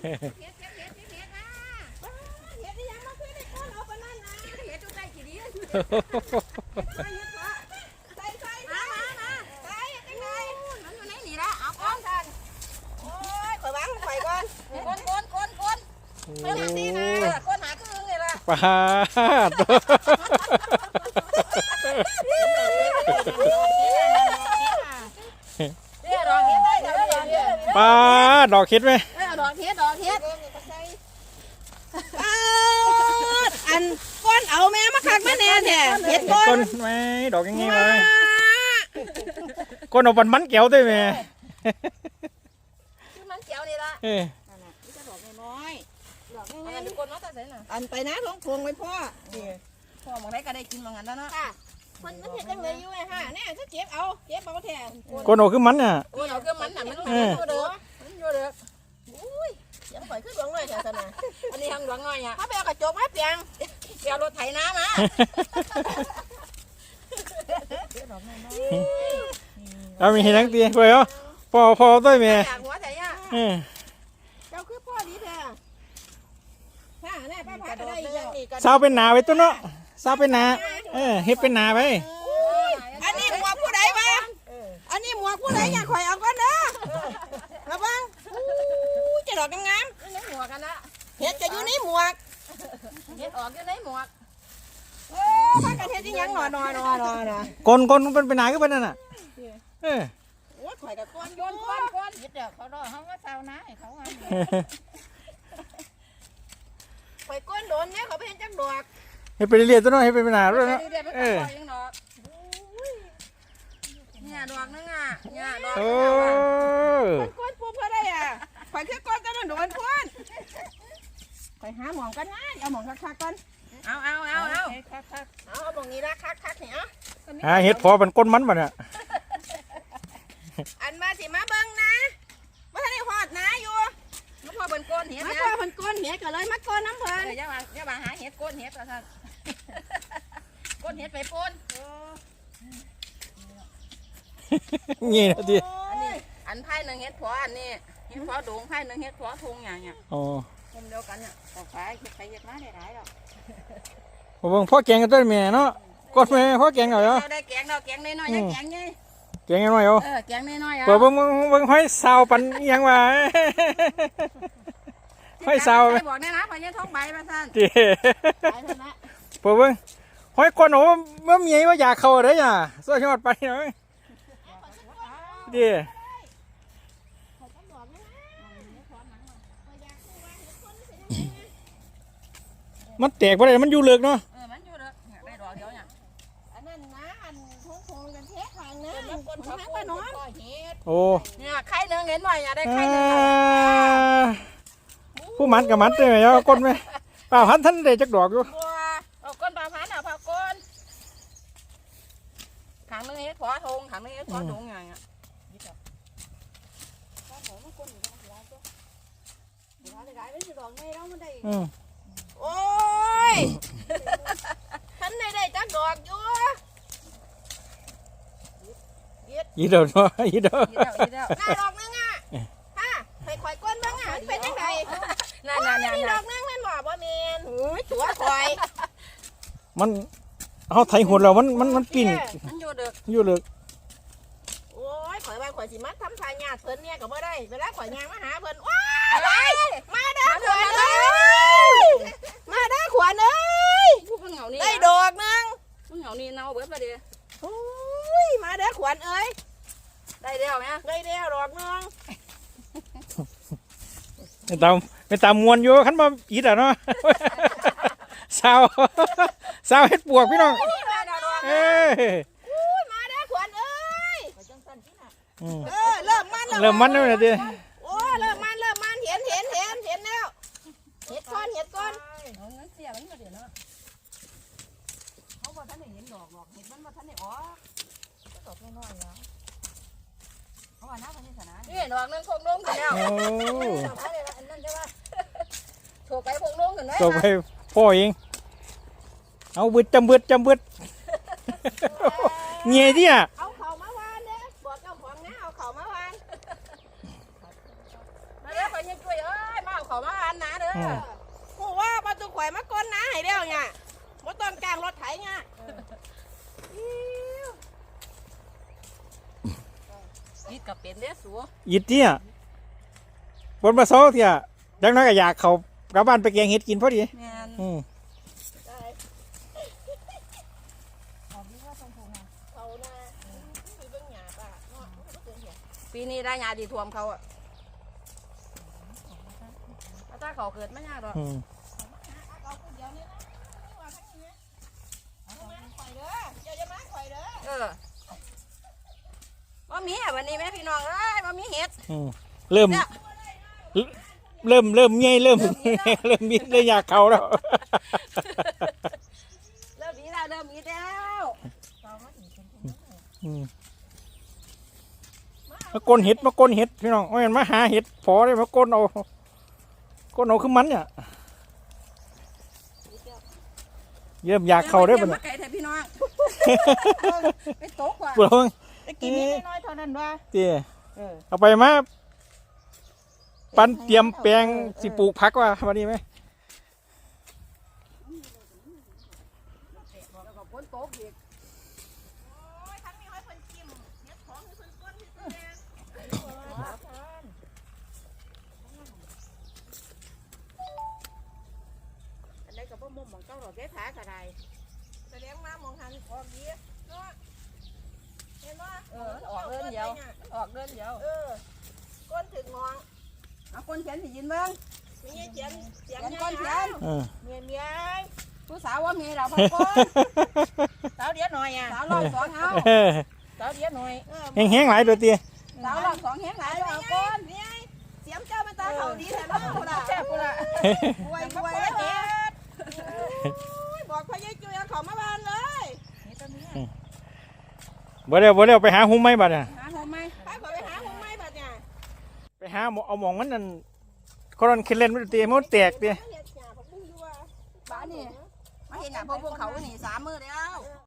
เฮ็ดเฮ็ดเฮ็ดเฮ็ดเฮ็ดมาเฮ็ดได้ยังมาคือได้ก้นเอาปานนั้นนะเฮ็ดจุดได้กี่ดีใส่ใส่มามามาใส่จังไดมันอยู่ในนี่ละเอาก้อนท่านโอ้ยข่อยวางข่อยก่อนก้นก้นก้นก้นโอ้เพิ่นหาสินะก้นหาคือไงล่ะปลาดเดี๋ยวดอกเฮ็ดได้เดี๋ยวดอกเฮ็ดปลาดดอกเห็ดไหมเออ ดอกเฮ็ดดอกเฮ็ดอันก้นเอาแม่มาคักมาแน่แท้เฮ็ดก้ก้นนไหมดอกยังไงเลยก้นเอาปันมันแก้วด้วยไหมคือมันเขียวนี่ละเอ้ยนี่จะดอกน้อยๆดอกง่ายๆเป็นคนมาแต่ไสน่ะอันไปนะท้องพวงไว้พ่อพ่อมองได้ก็ได้กินว่างั้นแล้วเนาะค่ะมันมันเห็นจังเลยอยู่ไอ้ห่าเนี่ยถ้าเก็บเอาเก็บเอาแทนก้นเอาคือมันอะโอ้ยเอาคือมันน่ะมันเอออยู่เด้อมันอยู่เด้อ ยังปล่อยขึ้นหลวงเลยแถวสนาอันนี้ทำหลวงน้อยอะถ้าไปเอากระจกมาเปียงเดี๋ยวรถไถน้ำมาเอามีเห็นทั้งตีไปเหรอพอพอด้วยไหมอยากหัวไถอะเออเจ้าคือพ่อดีแท้ห่าแน่ป้าพาก็ได้อีกแล้วสาวเป็นหนาไว้ตัวเนาะสาวเป็นหนาเออเฮ็ดเป็นหนาไปอันนี้หมวกผู้ใดวะอันนี้หมวกผู้ใดอยากข่อยเอาก่อนเด้อระวังอู้จะดอกงามในหม วกกันนะๆเห็ดจะอยู่ในหมวกเฮ็ดออกอยู่ในหมวกโอ้พากันเห็ดที่ยังหนอหนอหนอหนอหนอก้นก้นมันเป็นหนาก็เป็นนั่นน่ะเออโอ้ยข่อยกับก้อนโยโยนนก้ก้ออนนก้อนเฮ็ดเด้อเขารอเขาว่าเซานะให้เขาว่าข่อยก้อนโดนเนี่ยเขาไปเห็นจังดอกเฮ็ดไปเรื่อยๆตัวเนาะเฮ็ดเป็นหนาด้วยเนาะเดี๋ยวไปเอก่ออนยังดอกเนี่ยดอกนึงอะเนี่ยดอกโอ้ก้อนปูเพื่อได้อะ ข่อยคือก้อนจะโดนพ้นข่อยหาหมองกันนะเอาหมองคักๆก่อนเอาเอาเอาเอาเอาเอาหมองนี้ละคักๆเนี่ยหาเฮ็ดพอมันก้นมันบ่เนี่ยอันมาสิมาเบิ่งนะว่าท่านได้หอดนะอยู่มันพอเป็นก้นเห็ดมานะพ่อเพิ่นก้นเหี้ยก็เลยมาก้นน้ำเพิ่นเอออย่ามาอย่ามาหาเห็ดก้นเห็ดว่าซั่นก้นเห็ดไปปนงี้นะทีอันนี้อันไผ่หนึ่งเห็ดผัวอันนี้ เห็ดผัวโด่งไผ่หนึ่งเห็ดผัวทุงอย่างเงี้ยอ๋อมุมเดียวกันเนี่ยแต่ขายเห็ดไปเห็ดมาได้หลายดอกผมเบิ่งพ่อแกงกันต้นแม่เนาะก้นแม่พ่อแกงหน่อยเหรอเราได้แกงเราแกงน้อยๆยังแกงไงแกงกันหน่อยเหรอเออแกงน้อยๆอะเปิดเบิ่งเบิ่งเบิ่งห้อยสาวปันอิหยังวะห้อยสาวไปบอกแน่นะพอยังท้องใบมาท่านติเปิดเบิ่งห้อยก้นโอ้ว่าเมียว่าอยากเข้าได้ย่ะสวยยอดไปหน่อยดิ มันแตกบ่ได้มันอยู่ลึกเนาะเออมันอยู่เด้อเนี่ยได้ดอกเดียวเนี่ยอันนั้นนะอันท้องพงกันเทะทางนะเป็นคนเขาทางโคป้าตรน้อยก็เห็ดโอ้เนี่ยไข่หนึ่งเห็นหน่อยอย่าได้อ่ไข่หนึ่งาผู้มัดกับมัดได้ไหมเอาก้นไหมเปล่าพันท่านได้จักดอกอยู่บัวเอาก้นปลาพันเอาปลาก้นขังหนึงเห็ดผัวทงขังหนึงเห็ดผัวโด่งอย่างเงี้ยอืมโอ้ ยท่านได้ได้จักดอกอยู่อีเดินมาอีเดินอีเดียวอีเดียวหน้าดอกนึงอะฮะใครข่อยก้นบ้างอะมันเป็นจังไงนั่นนั่นนั่นนี่ดนั่อนกนึงแม่นบ่บ่แม่นหูยตัวข่อย มันเอาไถหัวเรามันมันมันปิ่นมันอยู่เด้ออยู่ลึกโอ้ยข่อยว่าข่อยสิมาทำทายญาติเพิ่นเนี่ยก็บ่ได้เวลาข่อยย่างมาหาเพิ่นว้ายมาเด้อขวัญเอ้ ยมาเด้อขวัญเอ้ยผู้เพิ่งเหงานี่ได้ดอกนึงเพิ่งเหงานี่เน่าเบิดไปเด้อโอ้ยมาเด้อขวัญเอ้ยได้เดียวไหมได้แล้วดอกนึงไปตามไปตามมวนอยู่ขันมาอีดอะเนาะ สาวสาวเฮ็ดปวกพี่น้องได้ดอกดอกเอ้ยอุ้ยมาเด้อขวัญเอ้ยอืมเออเริ่มมันแล้วเริ่มมันแล้วนะดิโอ้ยเริ่มมันเริ่มมันเห็นเห็นเห็นเห็นแล้วเห็ดก้อนเห็ดก้อน เอาเงินเสียมันมาเดี๋ยวเนาะเขาบอก ท่านได้เห็นดอกดอกเห็ดมันว่าท่านได้อ๋อดอกน้อยๆแล้วเขาว่าน้าพันธุ์สนานี่ดอกนึงคงลงกันแล้วโอ้ดอกอะไรละอันนั้นใช่ป่ะถูกไปคงลงกันไหมต่อไปพ่อเอง เอาบึดจำบึดจำบึดเงี้ยที่อะเอาเข่ามาวานเด้อบอกเจ้าของนะเอาเข่ามาวานมาเดี๋ยวไปยังช่วยเอ้ยมาเอาเขามาอันนะเด้ออืมกูว่าประตูข่อยมาก้นนะให้เดียวเนี่ยบ่ต้องกลางรถไถเนี่ย ยิดกับเป็นเด้อสัวยิดเนี่ยบนมาโซ่เถี่ยดังนั้นก็อยากเขากลับบ้านไปแกงเห็ดกินพอดีแม่นอืมได้ออกดีว่าตรงผูนะเขานะคือปีนี้ได้ยาดีท่วมเขาอะถ้าเขาเกิดไม่ยากหรอกอืม เอาคนเดียวนี่นะไม่ว่าทั้งนี้นะเอามาข่อย เด้อเดี๋ยวจะมาข่อยเด้อเออว่ามีอะวันนี้แม่พี่น้องเอ้ยว่ามีเห็ดอืมเริ่ม เนี่ยเริ่มเริ่มเงยเริ่มเริ่มมีเริ่มอยากเขาแล้ว เริ่มมีแล้วเริ่มมีแล้วอืมมากลเห็ดมากลเห็ดพี่น้องไม่นมาหาเห็ดพอได้มากลเอากลเอาคือมันเนี่ย เริ่มอยากเขาได้ปะเนี่ยไก่แท้พี่น้องไปตกว่ะปวดหัวไปกินนิดน้อยๆเท่านั้นว่าเตี้ยเออเอาไปมา ปันเตรียมแปลงสิปลูกพักว่าวันนี้ไหม แล้วก็ฝนตกอีก โอ้ยทั้งนี้ให้เพิ่นจิ้มเฮ็ดของให้เพิ่นก้นให้เพิ่นแดงอันใดก็บ่มุมของเจ้าดอกแก้ผาก็ได้แสดงมาม องหันออกดีเนาะเห็นบ่เออออกเดินเดียวออกเดินเดียวเออก้นถึงมองเอาคนเขียนสิยินเบิ่งมีเสียงเสียงเขียนคนเขียนเออเมียเมียผู้สาวว่ามีเราพักคนสาวเดียวหน่อยอะสาวรอบสองเอาสาวเดียวหน่อยเออแห้งแห้งๆหลายตัวเตี้ยสาวรอบสองเห็นหลายไอ้ตัวเมีเอายคนเมียเสียงเจ้ามันตาเขาดีแท้เนาะพุ่นล่ะแซ่บกูละป่วยป่วยแล้วเฮ็ดบอกพ่อยายจุยเอาของมาบ้านเลย บ่เร็วบ่เร็วไปหาหุ้มไม้บัดเนี่ยหาหอมไหมไปขอไปหาหุ่มไม้บัดเนี่ยไปหาหมอเอาหมองมันนั่นคนนั้นคิดเล่นมันเตี้ยมันแตกเตี้ยเฮ็ดหญ้าผักบุ้งอยู่ว่ะบ้านนี่มาเห็นหนังพวกพวกเขาหนีสามมือแล้วเออ